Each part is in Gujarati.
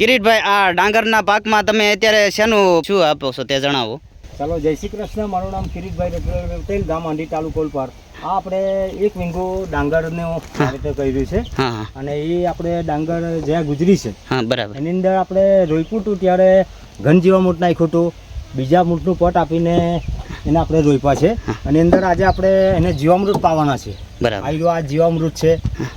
કિરીટભાઈ આ ડાંગરના પાકમાં તમે અત્યારે શેનું શું આપો છો તે જણાવો. ચાલો જય શ્રી કૃષ્ણ. મારું નામ કિરીટભાઈ પટેલ ગામ આંડી તાલુકો પર આ આપણે એક વીંગો ડાંગરને વાવેતર કર્યું છે. અને એ આપણે ડાંગર જ્યાં ગુજરી છે બરાબર. એની અંદર આપણે રોપ્યું હતું ત્યારે ઘન જેવા મૂટ નાખ્યું હતું. બીજા મૂઠનું પટ આપીને એને આપણે રોપ્યા છે. અને અંદર આજે આપણે એને જીવામૃત પાવાના છે. બરાબર. આયરો આ જીવામૃત છે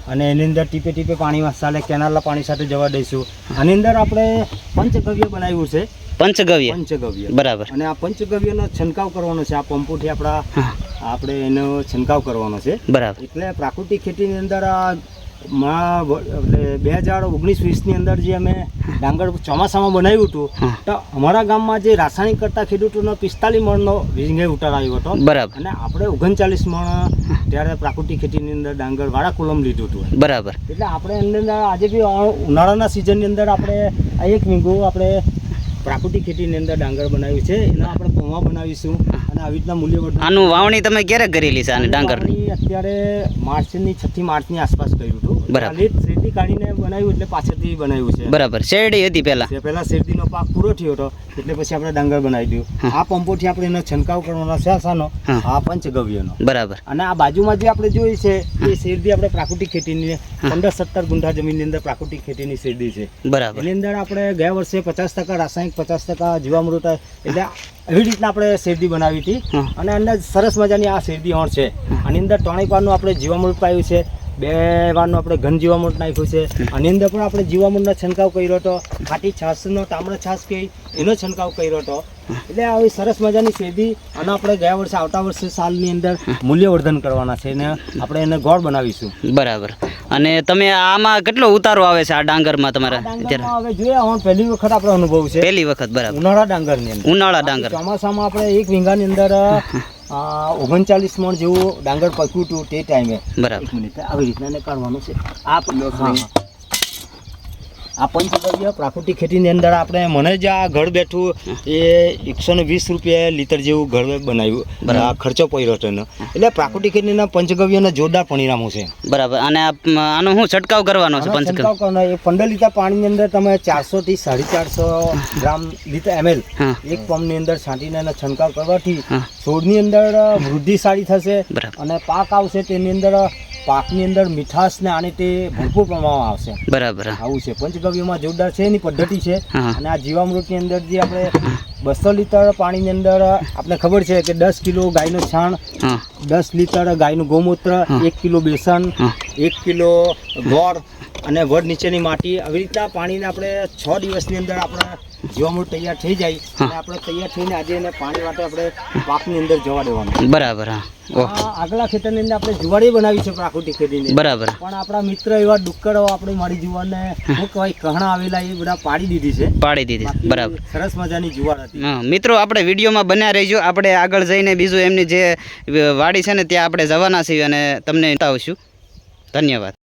અને એની અંદર ટીપે ટીપે પાણી ચાલે કેનાલના પાણી સાથે જવા દઈશું. આની અંદર આપણે પંચગવ્ય બનાવ્યું છે. પંચગવ્ય. પંચગવ્ય. બરાબર. અને આ પંચગવ્યનો છંટકાવ કરવાનો છે. આ પંપોથી આપણા આપણે એનો છંટકાવ કરવાનો છે. બરાબર. એટલે પ્રાકૃતિક ખેતીની અંદર આ માં એટલે બે હજાર ઓગણીસ વીસની અંદર જે અમે ડાંગર ચોમાસામાં બનાવ્યું હતું તો અમારા ગામમાં જે રાસાયણિક કરતા ખેડૂતોનો પિસ્તાલીસ મણનો વીંગે ઉતાર આવ્યો હતો. બરાબર. અને આપણે ઓગણચાલીસ મણ ત્યારે પ્રાકૃતિક ખેતીની અંદર ડાંગર વાળા કુલમ લીધું હતું બરાબર. એટલે આપણે અંદર આજે બી ઉનાળાના સિઝનની અંદર આપણે આ એક વીંગો આપણે પ્રાકૃતિક ખેતીની અંદર ડાંગર બનાવ્યું છે. એના આપણે પૌવા બનાવીશું. અને આવી રીતના મૂલ્યવર્ધન આનું વાવણી તમે ક્યારે કરેલી છે આની ડાંગરની? ની અત્યારે માર્ચની છઠ્ઠી માર્ચની આસપાસ કર્યું હતું. બરાબર. શેરડી કાઢીને બનાવ્યું એટલે પાછળથી બનાવ્યું છે. બરાબર. શેરડી હતી પહેલા. પહેલા શેરડીનો પાક પૂરો થયો હતો એટલે પછી આપણે ડાંગર બનાવી દીધું. આ પંપોથી આપણે એનો છંટકાવ કરવાનો છે આ હા. આ પંચગવ્યનો. બરાબર. અને આ બાજુમાં જે આપણે જોઈ છે એ શેરડી આપણે પ્રાકૃતિક ખેતીની પંદર સત્તર ગુંઠા જમીનની અંદર પ્રાકૃતિક ખેતીની શેરડી છે. બરાબર. એની અંદર આપણે ગયા વર્ષે પચાસ ટકા રાસાયણિક પચાસ ટકા જીવામૃત એટલે એવી રીતના આપણે શેરડી બનાવી હતી. અને અંદર સરસ મજાની આ શેરડી હોણ છે. આની અંદર ત્રણેક વારનું આપણે જીવામૃત પાયું છે. બે વારનું આપણે ઘન જીવામૃત નાખ્યું છે. આની અંદર પણ આપણે જીવામૃતનો છંટકાવ કર્યો હતો. ખાટી છાશનો તામડો છાશ કહી એનો છંટકાવ કર્યો હતો. એટલે આવી સરસ મજાની શેરડી અને આપણે ગયા વર્ષે આવતા વર્ષે સાલની અંદર મૂલ્યવર્ધન કરવાના છે અને આપણે એને ગોળ બનાવીશું. બરાબર. અને તમે આમાં કેટલો ઉતારો આવે છે આ ડાંગરમાં તમારા? અત્યારે? હવે જોઈએ હવે પહેલી વખત આપણો અનુભવ છે પહેલી વખત બરાબર. ઉનાળા ડાંગરની અંદર. ઉનાળા ડાંગર. ચોમાસામાં આપણે એક વીંગાની અંદર ઓગણચાલીસ મણ જેવું ડાંગર પકવ્યું હતું તે ટાઈમે. બરાબર. આવી રીતના કાઢવાનું છે. આ હા, હા. આ પંચગવ્ય પ્રાકૃતિક ખેતીની અંદર આપણે મને જ આ ઘર બેઠું એ એકસો ને વીસ રૂપિયા લીટર જેવું ઘર બનાવ્યું. આ ખર્ચો પડ્યો હતો એનો. એટલે પ્રાકૃતિક ખેતીના પંચગવ્યના જોરદાર પરિણામો છે. બરાબર. અને આનો શું છંટકાવ કરવાનો છે છંટકાવ કરવાનો. એ પંદર લીટર પાણીની અંદર તમે ચારસો થી સાડી ચારસો ગ્રામ લીટર એમએલ એક પંપની અંદર છાંટીને એનો છંટકાવ કરવાથી છોડની અંદર વૃદ્ધિ સારી થશે અને પાક આવશે તેની અંદર પાકની અંદર મીઠાશ ને આને તે ભરપૂર પ્રમાણમાં આવશે. બરાબર. આવું છે. પંચગવ્યમાં જોરદાર છે એની પદ્ધતિ છે. અને આ જીવામૃતની અંદર જે આપણે બસો લીટર પાણીની અંદર આપણે ખબર છે કે દસ કિલો ગાયનું છાણ દસ લીટર ગાયનું ગૌમૂત્ર એક કિલો બેસન એક કિલો ગોળ અને વડ નીચેની માટી આવી રીતના પાણીને આપણે છ દિવસની અંદર આપણે જીવામૃત તૈયાર થઈ જાય અને આપણે તૈયાર થઈને આજે એને પાણી માટે આપણે પાકની અંદર જવા દેવાનું. બરાબર આગલા ખેતરની અંદર આપણે જુવાડી બનાવી છે પ્રાકૃતિક ખેતીની. બરાબર. પણ આપણા મિત્ર એવા ડુક્કરો આપણી મારી જુવારને શું કહેવાય કહણા આવેલા એ બધા પાડી દીધી છે. પાડી દીધી બરાબર. સરસ મજાની જુવાર હતી. મિત્રો આપણે વિડીયોમાં બન્યા રહીજો. આપણે આગળ જઈને બીજું એમની જે વાડી છે ને ત્યાં આપણે જવાના છીએ અને તમને બતાવશું. ધન્યવાદ.